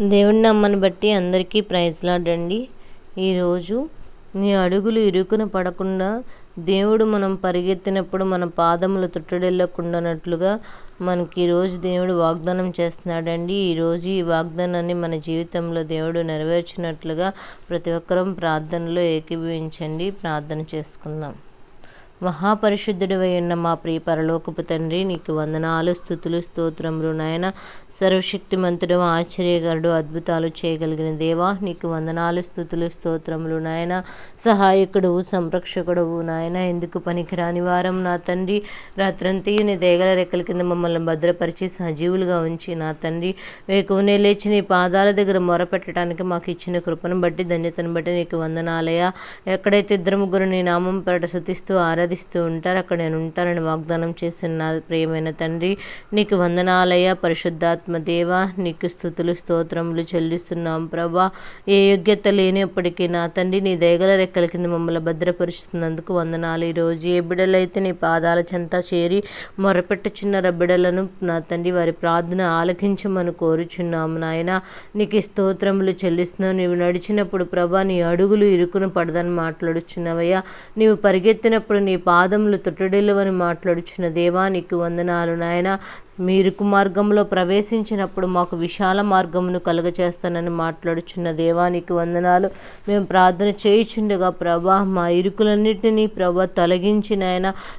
దేవుడి నమ్మని బట్టి అందరికీ ప్రైజ్లాడండి ఈరోజు నీ అడుగులు ఇరుకున పడకుండా దేవుడు మనం పరిగెత్తినప్పుడు మన పాదములు తుట్టడెళ్ళకుండానట్లుగా మనకి ఈరోజు దేవుడు వాగ్దానం చేస్తున్నాడండి. ఈరోజు ఈ వాగ్దానాన్ని మన జీవితంలో దేవుడు నెరవేర్చినట్లుగా ప్రతి ఒక్కరం ప్రార్థనలో ఏకీభవించండి. ప్రార్థన చేసుకుందాం. మహాపరిశుద్ధుడు ఉన్న మా ప్రియ పరలోకపు తండ్రి నీకు వందనాలు స్థుతులు స్తోత్రములు నాయన. సర్వశక్తిమంతుడు ఆశ్చర్యకరుడు అద్భుతాలు చేయగలిగిన దేవా నీకు వందనాలు స్థుతులు స్తోత్రములు నాయన. సహాయకుడు సంరక్షకుడు నాయన. ఎందుకు పనికిరాని వారం నా తండ్రి? రాత్రంతయు నీ దేగల రెక్కల కింద మమ్మల్ని భద్రపరిచి సజీవులుగా ఉంచి నా తండ్రి. వేకువనే లేచి నీ పాదాల దగ్గర మొరపెట్టడానికి మాకు ఇచ్చిన కృపను బట్టి ధన్యతను బట్టి నీకు వందనాలయ ఎక్కడైతే ఇద్దరు ముగ్గురు నీ నామం సుతిస్తూ శుతిస్తూ ఆరాధిస్తూ ఉంటారు. అక్కడ నేను ఉంటానని వాగ్దానం చేసిన నా ప్రియమైన తండ్రి నీకు వందనాలయ పరిశుద్ధాత్మ దేవ నీకు స్థుతులు స్తోత్రములు చెల్లిస్తున్నాం ప్రభా. ఏ యోగ్యత లేనప్పటికీ నా తండ్రి నీ దయగల రెక్కల కింద మమ్మల్ని భద్రపరుస్తున్నందుకు వందనాలు. ఈరోజు ఏ బిడ్డలైతే నీ పాదాల చెంత చేరి మొరపెట్టుచున్న బిడ్డలను నా తండ్రి వారి ప్రార్థన ఆలకించమని కోరుచున్నాము నాయన. నీకు స్తోత్రములు చెల్లిస్తున్నావు నీవు నడిచినప్పుడు ప్రభా నీ అడుగులు ఇరుకున పడదని మాట్లాడుచున్నావయ్యా. నీవు పరిగెత్తినప్పుడు నీ పాదములు తొట్టడిల్లవని మాట్లాడుచున్న దేవా నీకు వందనాలు నాయన. మీరు మార్గంలో ప్రవేశించినప్పుడు మాకు విశాల మార్గమును కలుగచేస్తానని మాట్లాడుచున్న దేవానికి వందనాలు. మేము ప్రార్థన చేయుచుండగా ప్రభా మా ఇరుకులన్నింటినీ ప్రభా తొలగించి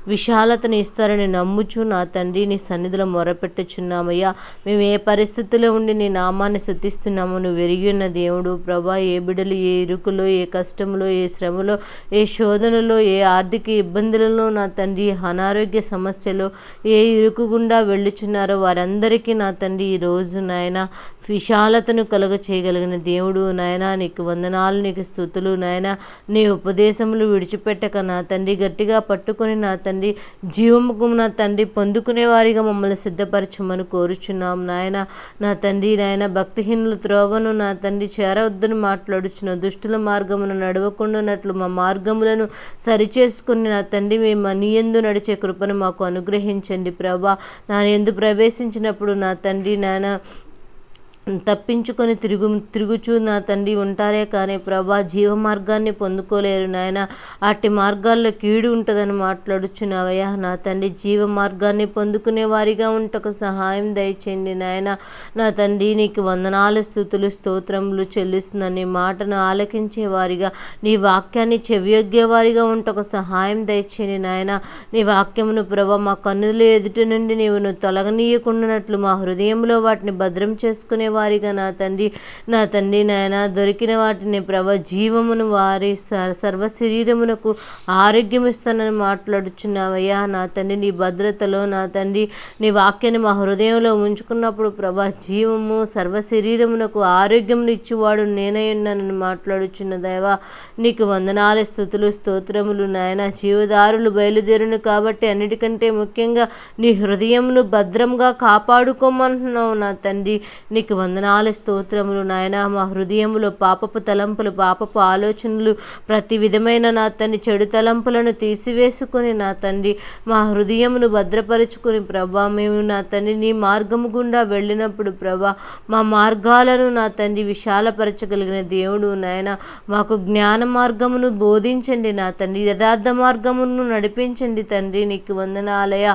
విశాలతను ఇస్తారని నమ్ముచు నా తండ్రి నీ సన్నిధిలో మొరపెట్టుచున్నామయ్యా. మేము ఏ పరిస్థితిలో ఉండి నీ నామాన్ని శుద్ధిస్తున్నాము నువ్వు వెరిగిన ఉన్న దేవుడు. ప్రభా ఏ బిడలు ఏ ఇరుకులో ఏ కష్టములో ఏ శ్రమలో ఏ శోధనలో ఏ ఆర్థిక ఇబ్బందులలో నా తండ్రి అనారోగ్య సమస్యలో ఏ ఇరుకు గుండా వచ్చినారో వారందరికీ నా తండ్రి ఈరోజు నాయన విశాలతను కలుగ చేయగలిగిన దేవుడు నాయన నీకు వందనాలు నీకు స్థుతులు నాయన నీ ఉపదేశములు విడిచిపెట్టక నా తండ్రి గట్టిగా పట్టుకొని నా తండ్రి జీవముకు నా తండ్రి పొందుకునే వారిగా మమ్మల్ని సిద్ధపరచమని కోరుచున్నాం నాయన. నా తండ్రి నాయన భక్తిహీనుల త్రోవను నా తండ్రి చేరవద్దని మాట్లాడుచున్న దుష్టుల మార్గమును నడవకుండానట్లు మా మార్గములను సరిచేసుకుని నా తండ్రి మేము నీ ఎందు నడిచే కృపను మాకు అనుగ్రహించండి ప్రభా. నా ఎందు ప్రవేశించినప్పుడు నా తండ్రి నాయన తప్పించుకొని తిరుగు తిరుగుచూ నా తండ్రి ఉంటారే కానీ ప్రభా జీవ మార్గాన్ని పొందుకోలేరు నాయన. అట్టి మార్గాల్లో కీడు ఉంటుందని మాట్లాడుచున్నావయ్యా. నా తండ్రి జీవ మార్గాన్ని పొందుకునే వారిగా ఉంటకు సహాయం దయచేయండి నాయన. నా తండ్రి నీకు వందనాలు స్థుతులు స్తోత్రములు చెల్లిస్తున్న నీ మాటను ఆలకించే వారిగా నీ వాక్యాన్ని చెవియొగ్గే వారిగా ఉంటకు సహాయం దయచేయండి నాయన. నీ వాక్యమును ప్రభ మా కన్నుల ఎదుటి నుండి నీవు తొలగనీయకుండానట్లు మా హృదయంలో వాటిని భద్రం చేసుకునే వారిగా నా తండ్రి నా తండ్రి నాయన దొరికిన వాటిని ప్రభ జీవమును వారి సర్వ శరీరమునకు ఆరోగ్యం ఇస్తానని మాట్లాడుచున్నావయ్యా. నా తండ్రి నీ భద్రతలో నా తండ్రి నీ వాక్యాన్ని మా హృదయంలో ఉంచుకున్నప్పుడు ప్రభా జీవము సర్వ శరీరమునకు ఆరోగ్యమును ఇచ్చేవాడు నేనై ఉన్నానని మాట్లాడుచున్న దేవా నీకు వందనాల స్థుతులు స్తోత్రములు నాయన. జీవదారులు బయలుదేరును కాబట్టి అన్నిటికంటే ముఖ్యంగా నీ హృదయమును భద్రంగా కాపాడుకోమంటున్నావు నా తండ్రి. నీకు వందనాల స్తోత్రములు నాయన. మా హృదయములో పాపపు తలంపులు పాపపు ఆలోచనలు ప్రతి విధమైన నా తండ్రి చెడు తలంపులను తీసివేసుకొని నా తండ్రి మా హృదయమును భద్రపరుచుకొని ప్రభా మేము నా తండ్రి నీ మార్గము గుండా వెళ్ళినప్పుడు ప్రభా మా మార్గాలను నా తండ్రి విశాలపరచగలిగిన దేవుడు నాయన. మాకు జ్ఞాన మార్గమును బోధించండి నా తండ్రి యథార్థ మార్గమును నడిపించండి తండ్రి. నీకు వందనాలయ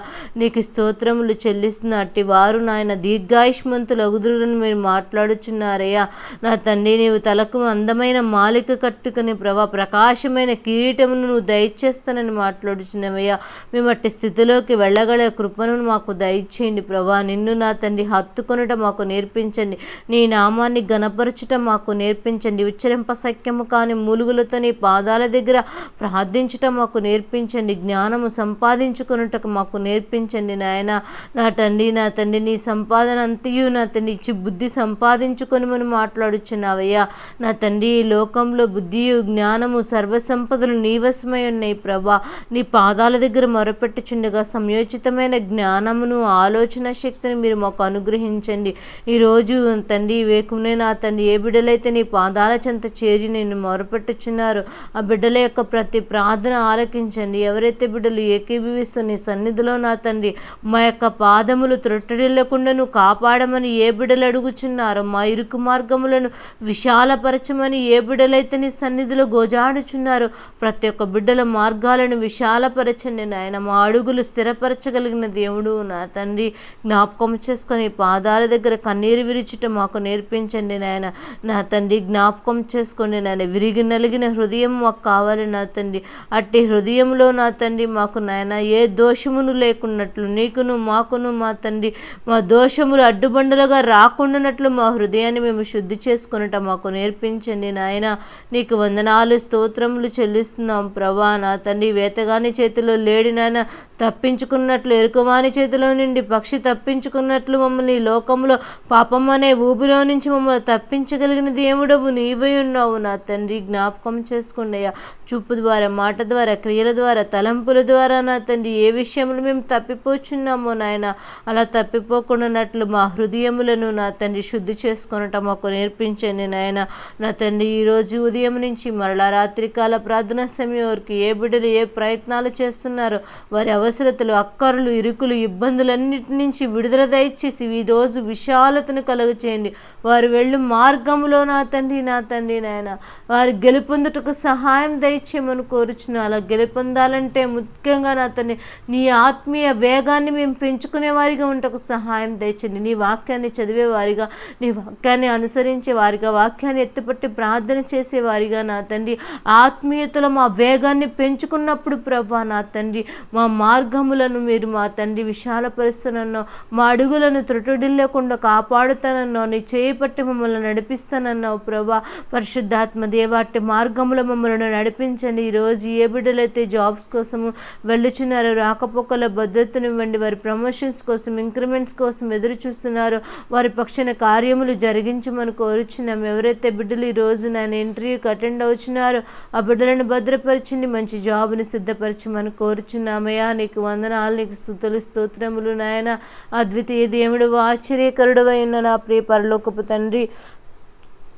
నీకు స్తోత్రములు చెల్లిస్తున్న అట్టి వారు నాయన దీర్ఘాయుష్మంతులు అగుదురులను మీరు మాట్లాడుచున్నారయ్యా. నా తండ్రి నీవు తలకు అందమైన మాలిక కట్టుకుని ప్రభా ప్రకాశమైన కిరీటమును నువ్వు దయచేస్తానని మాట్లాడుచున్నావయ్యా. మేము అట్టి స్థితిలోకి వెళ్ళగల కృపను మాకు దయచేయండి ప్రభా. నిన్ను నా తండ్రి హత్తుకొనుట మాకు నేర్పించండి. నీ నామాన్ని గణపరచటం మాకు నేర్పించండి. ఉచ్చరింప సఖ్యము కాని మూలుగులతో నీ పాదాల దగ్గర ప్రార్థించటం మాకు నేర్పించండి. జ్ఞానము సంపాదించుకొనుటకు మాకు నేర్పించండి నాయన. నా తండ్రి నా తండ్రి నీ సంపాదన అంతయు నా తండ్రి ఇచ్చి బుద్ధి సంపాదించుకొనుమని మాట్లాడుచున్నావయ్యా. నా తండ్రి ఈ లోకంలో బుద్ధియు జ్ఞానము సర్వసంపదలు నీవసమై ఉన్నాయి ప్రభా. నీ పాదాల దగ్గర మొరపెట్టుచుండగా సంయోచితమైన జ్ఞానమును ఆలోచన శక్తిని మీరు మాకు అనుగ్రహించండి. ఈరోజు తండ్రి వేకునే నా తండ్రి ఏ బిడ్డలైతే నీ పాదాల చెంత చేరి నేను మొరపెట్టుచున్నారు ఆ బిడ్డల యొక్క ప్రతి ప్రార్థన ఆలకించండి. ఎవరైతే బిడ్డలు ఏకీభవిస్తూ నీ సన్నిధిలో నా తండ్రి మా యొక్క పాదములు త్రొట్టడిల్లకుండా నువ్వు కాపాడమని ఏ బిడ్డలు అడుగుచు కోరుచున్నారు మా ఇరుకు మార్గములను విశాలపరచమని ఏ బిడ్డలైతే నీ సన్నిధిలో గోజాడుచున్నారు ప్రతి ఒక్క బిడ్డల మార్గాలను విశాలపరచండి. నాయన మా అడుగులు స్థిరపరచగలిగిన దేవుడు నా తండ్రి. జ్ఞాపకం చేసుకొని పాదాల దగ్గర కన్నీరు విరిచుట మాకు నేర్పించండి నాయన. నా తండ్రి జ్ఞాపకం చేసుకోండి నాయన విరిగి నలిగిన హృదయం మాకు కావాలి నా తండ్రి. అట్టి హృదయంలో నా తండ్రి మాకు నాయన ఏ దోషమును లేకున్నట్లు నీకును మాకును మా తండ్రి. మా దోషములు అడ్డుబండలుగా రాకుండా ఉన్నట్లు మా హృదయాన్ని మేము శుద్ధి చేసుకున్నట మాకు నేర్పించండి నాయన. నీకు వందనాలు స్తోత్రములు చెల్లిస్తున్నాం. ప్రభా నా తండ్రి వేతగాని చేతిలో లేడి నాయన. తప్పించుకున్నట్లు ఎరుకవాని చేతిలో నుండి పక్షి తప్పించుకున్నట్లు మమ్మల్ని ఈ లోకంలో పాపం అనే ఊబిలో నుంచి మమ్మల్ని తప్పించగలిగిన దేవుడవు నీవై ఉన్నావు నా తండ్రి. జ్ఞాపకం చేసుకుండయ్యా చూపు ద్వారా మాట ద్వారా క్రియల ద్వారా తలంపుల ద్వారా నా తండ్రి. ఏ విషయంలో మేము తప్పిపోచున్నామో నాయన అలా తప్పిపోకుండానట్లు మా హృదయములను నా తండ్రి శుద్ధి చేసుకునటం మాకు నేర్పించండి నాయన. నా తండ్రి ఈరోజు ఉదయం నుంచి మరలా రాత్రికాల ప్రార్థన సమయం వరకు ఏ బిడ్డలు ఏ ప్రయత్నాలు చేస్తున్నారో వారి అవసరతలు అక్కరులు ఇరుకులు ఇబ్బందులన్నిటి నుంచి విడుదల దయచేసి ఈ రోజు విశాలతను కలుగచేయండి. వారు వెళ్ళు మార్గంలో నా తండ్రి నా తండ్రి నాయన. వారు గెలుపొందుటకు సహాయం దయచేయమని కోరుచున్నా అలా గెలుపొందాలంటే ముఖ్యంగా నా తండ్రి నీ ఆత్మీయ వేగాన్ని మేము పెంచుకునే వారిగా ఉంటకు సహాయం దయచండి నీ వాక్యాన్ని చదివే వారిగా నీ వాక్యాన్ని అనుసరించే వారిగా వాక్యాన్ని ఎత్తుపట్టి ప్రార్థన చేసే వారిగా నా తండ్రి. ఆత్మీయతలో మా వేగాన్ని పెంచుకున్నప్పుడు ప్రభా నా తండ్రి మా మార్గములను మీరు మా తండ్రి విశాలపరుస్తానన్నావు మా అడుగులను త్రుటుడిల్లకుండా కాపాడుతానన్నో నీ చేపట్టి మమ్మల్ని నడిపిస్తానన్నావు ప్రభా పరిశుద్ధాత్మ దేవాటి మార్గంలో మమ్మల్ని నడిపించండి. ఈరోజు ఏ బిడ్డలైతే జాబ్స్ కోసము వెళ్ళుచున్నారో రాకపోకల భద్రతను ఇవ్వండి. వారి ప్రమోషన్స్ కోసం ఇంక్రిమెంట్స్ కోసం ఎదురు చూస్తున్నారు వారి పక్షాన కార్యములు జరిగించమని కోరుచున్నాం. ఎవరైతే బిడ్డలు ఈ రోజు నేను ఇంటర్వ్యూకి అటెండ్ అవుతున్నారో ఆ బిడ్డలను భద్రపరచండి. మంచి జాబ్ని సిద్ధపరచమని కోరుచున్నామయ్యా నీకు వందనాలు నీకు స్థుతులు స్తోత్రములు నాయన. అద్వితీయ దేవుడు ఆశ్చర్యకరుడు అయిన నా ప్రియ పరలోకపు తండ్రి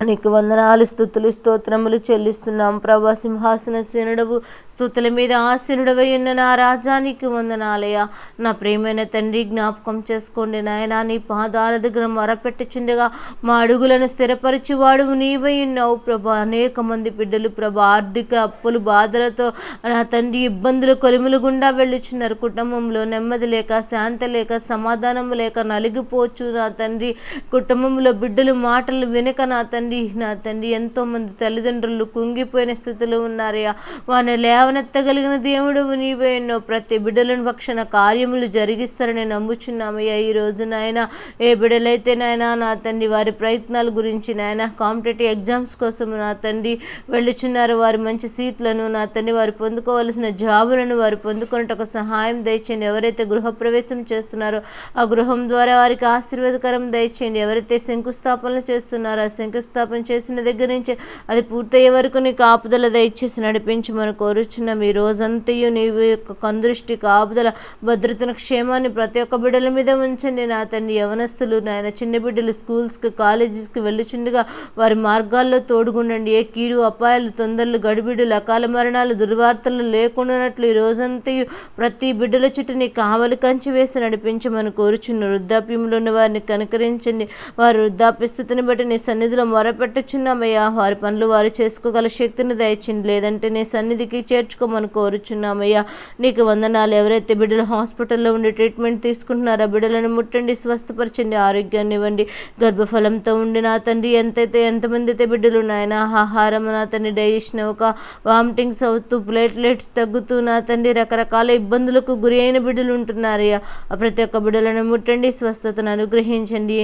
నీకు వందనాలు స్థుతులు స్తోత్రములు చెల్లిస్తున్నాం. ప్రభా సింహాసన శ్రేణుడవు స్థుతుల మీద ఆశీనుడవై ఉన్న నా రాజానికి వందనాలయ నా ప్రేమైన తండ్రి జ్ఞాపకం చేసుకోండి నాయన. నీ పాదాల దగ్గర మరపెట్టుచుండగా మా అడుగులను స్థిరపరిచేవాడు నీవై ఉన్నావు ప్రభా. అనేక మంది బిడ్డలు ప్రభా ఆర్థిక అప్పులు బాధలతో నా తండ్రి ఇబ్బందులు కొలిములు గుండా వెళ్ళుచున్నారు. కుటుంబంలో నెమ్మది లేక శాంతి లేక సమాధానం లేక నలిగిపోవచ్చు నా తండ్రి. కుటుంబంలో బిడ్డలు మాటలు వినక నా తండ్రి నా తండ్రి ఎంతోమంది తల్లిదండ్రులు కుంగిపోయిన స్థితిలో ఉన్నారయ్యా. వారిని లేవనెత్తగలిగిన దేవుడు నీవే ఎన్నో. ప్రతి బిడ్డలను పక్షణ కార్యములు జరిగిస్తారని నమ్ముచున్నామయ్యా. ఈ రోజు నాయన ఏ బిడ్డలైతే నాయన నా తండ్రి వారి ప్రయత్నాల గురించి నాయన కాంపిటేటివ్ ఎగ్జామ్స్ కోసం నా తండ్రి వెళ్ళుచున్నారు. వారి మంచి సీట్లను నా తండ్రి వారు పొందుకోవలసిన జాబులను వారు పొందుకున్నట్టు సహాయం దయచేయండి. ఎవరైతే గృహప్రవేశం చేస్తున్నారో ఆ గృహం ద్వారా వారికి ఆశీర్వాదకరం దయచేయండి. ఎవరైతే శంకుస్థాపనలు చేస్తున్నారో ఆ శంకుస్థాపన చేసిన దగ్గర నుంచి అది పూర్తయ్యే వరకు నీ కాపుదల దయచేసి నడిపించి మనం కోరుచున్నాం. ఈ రోజంతయు నీ యొక్క కందృష్టి కాపుదల భద్రతను క్షేమాన్ని ప్రతి ఒక్క బిడ్డల మీద ఉంచండి. నా తండ్రి యవనస్తులు నాయన చిన్న బిడ్డలు స్కూల్స్కి కాలేజెస్కి వెళ్ళుచుండగా వారి మార్గాల్లో తోడుగుండండి. ఏ కీడు అపాయాలు తొందరలు గడిబిడులు అకాల మరణాలు దుర్వార్తలు లేకుండానట్లు ఈ రోజంతయు ప్రతి బిడ్డల చుట్టూ నీ కావలి కంచి వేసి నడిపించమని కోరుచున్న వృద్ధాప్యంలో ఉన్న వారిని కనుకరించండి. వారి వృద్ధాప్య స్థితిని బట్టి నీ సన్నిధిలో మొరపెట్టుచున్నామయ్యా. వారి పనులు వారు చేసుకోగల శక్తిని దయచింది లేదంటే నీ సన్నిధికి చేర్చుకోమని కోరుచున్నామయ్యా. నీకు వందనాలు. ఎవరైతే బిడ్డలు హాస్పిటల్లో ఉండి ట్రీట్మెంట్ తీసుకుంటున్నారో బిడ్డలను ముట్టండి స్వస్థపరచండి ఆరోగ్యాన్ని ఇవ్వండి. గర్భఫలంతో ఉండి నా తండ్రి ఎంతైతే ఎంతమంది అయితే బిడ్డలు ఉన్నాయన ఆహారం నా తండ్రి డైజెషన్ ఒక వామిటింగ్స్ అవుతూ ప్లేట్లెట్స్ తగ్గుతూ నా తండ్రి రకరకాల ఇబ్బందులకు గురి అయిన బిడ్డలు ఉంటున్నారయ్యా. ప్రతి ఒక్క బిడ్డలను ముట్టండి స్వస్థతను అనుగ్రహించండి.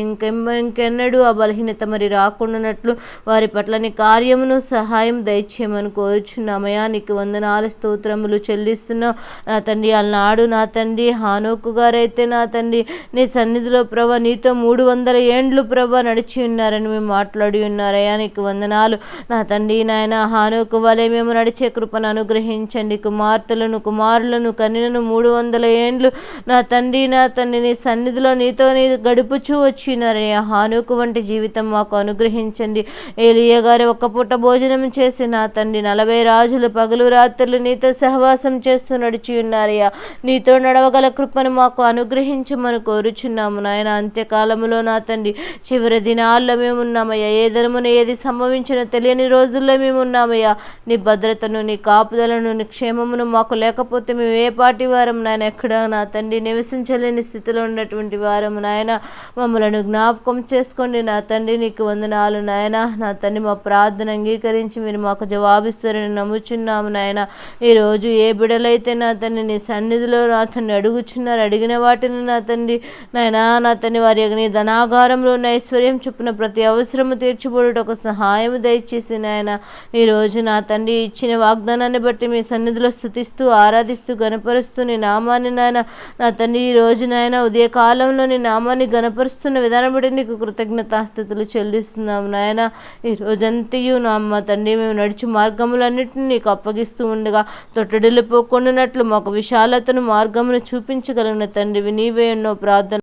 ఇంకెన్నడూ ఆ బలహీనత మరి రాకుండా చేసినట్లు వారి పట్ల నీ కార్యమును సహాయం దయచేయమని కోరుచున్నామయ్యా నీకు వందనాలు స్తోత్రములు చెల్లిస్తున్నావు నా తండ్రి అలనాడు నా తండ్రి హానోకు గారైతే నా తండ్రి నీ సన్నిధిలో ప్రభ నీతో మూడు వందల ఏండ్లు ప్రభ నడిచి ఉన్నారని మేము మాట్లాడి ఉన్నారయ్యా నీకు వందనాలు. నా తండ్రి నాయన హానోకు వలె మేము నడిచే కృపను అనుగ్రహించండి. కుమార్తెలను కుమారులను కన్యలను మూడు వందల ఏండ్లు నా తండ్రి నా తండ్రి నీ సన్నిధిలో నీతో నీ గడుపుచూ వచ్చినారయ్యా. హానుకు వంటి జీవితం మాకు అనుగ్రహించండి. అనుగ్రహించండి ఏలియ గారు ఒక్క పూట భోజనం చేసి నా తండ్రి నలభై రాజులు పగలు రాత్రులు నీతో సహవాసం చేస్తూ నడిచి ఉన్నారయ్యా. నీతో నడవగల కృపను మాకు అనుగ్రహించమని కోరుచున్నాము నాయన. అంత్యకాలములో నా తండ్రి చివరి దినాల్లో మేము ఉన్నామయ్యా ఏ ధనమున ఏది సంభవించినా తెలియని రోజుల్లో మేము ఉన్నామయ్యా నీ భద్రతను నీ కాపుదలను నీ క్షేమమును మాకు లేకపోతే మేము ఏ పాటి వారం నాయన. ఎక్కడ నా తండ్రి నివసించలేని స్థితిలో ఉన్నటువంటి వారం నాయన. మమ్మలను జ్ఞాపకం చేసుకోండి. నా తండ్రి నీకు వందనాలు. నాయన. నా తండ్రి మా ప్రార్థన అంగీకరించి మీరు మాకు జవాబిస్తారని నమ్ముచున్నాము నాయన. ఈరోజు ఏ బిడలైతే నా తండ్రి నీ సన్నిధిలో నా తండ్రి అడుగుచున్నారు అడిగిన వాటిని నా తండ్రి నాయనా నా తండ్రి వారి యొక్క నీ ధనాగారంలో ఉన్న ఐశ్వర్యం చొప్పున ప్రతి అవసరము తీర్చిబడుటకు సహాయం దయచేసి నాయన. ఈరోజు నా తండ్రి ఇచ్చిన వాగ్దానాన్ని బట్టి మీ సన్నిధిలో స్థుతిస్తూ ఆరాధిస్తూ గనపరుస్తూ నీ నామాన్ని నాయన నా తండ్రి ఈ రోజు నాయన ఉదయకాలంలో నీ నామాన్ని గనపరుస్తున్న విధానం బట్టి నీకు కృతజ్ఞతాస్థితులు చెల్లిస్తున్నాము నాయన ఈ రోజంతయు నా అమ్మ తండ్రి మేము నడిచి మార్గములన్నింటినీ నీకు అప్పగిస్తూ ఉండగా తొట్టడిల్లిపోకుండానట్లు మాకు విశాలతను మార్గమును చూపించగలిగిన తండ్రివి నీవే ఎన్నో ప్రార్థన